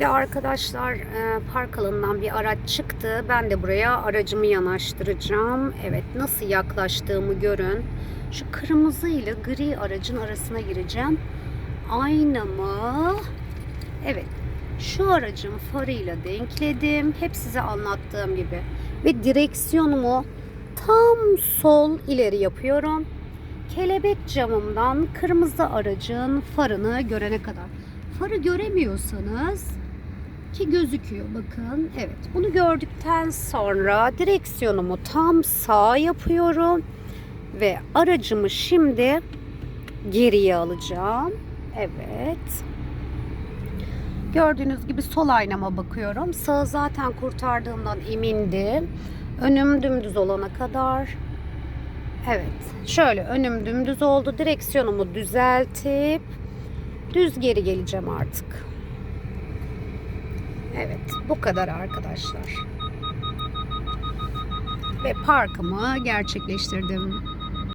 Ve arkadaşlar e, park alanından bir araç çıktı. Ben de buraya aracımı yanaştıracağım. Evet nasıl yaklaştığımı görün. Şu kırmızı ile gri aracın arasına gireceğim. Ayna mı? Evet. Şu aracın farıyla denkledim. Hep size anlattığım gibi. Ve direksiyonumu tam sol ileri yapıyorum. Kelebek camımdan kırmızı aracın farını görene kadar. Farı göremiyorsanız ki gözüküyor bakın. Evet bunu gördükten sonra direksiyonumu tam sağ yapıyorum ve aracımı şimdi geriye alacağım. Evet. Gördüğünüz gibi sol aynama bakıyorum. Sağı zaten kurtardığımdan emindim. Önüm dümdüz olana kadar. Evet. Şöyle önüm dümdüz oldu. Direksiyonumu düzeltip düz geri geleceğim artık. Evet, bu kadar arkadaşlar. Ve parkımı gerçekleştirdim.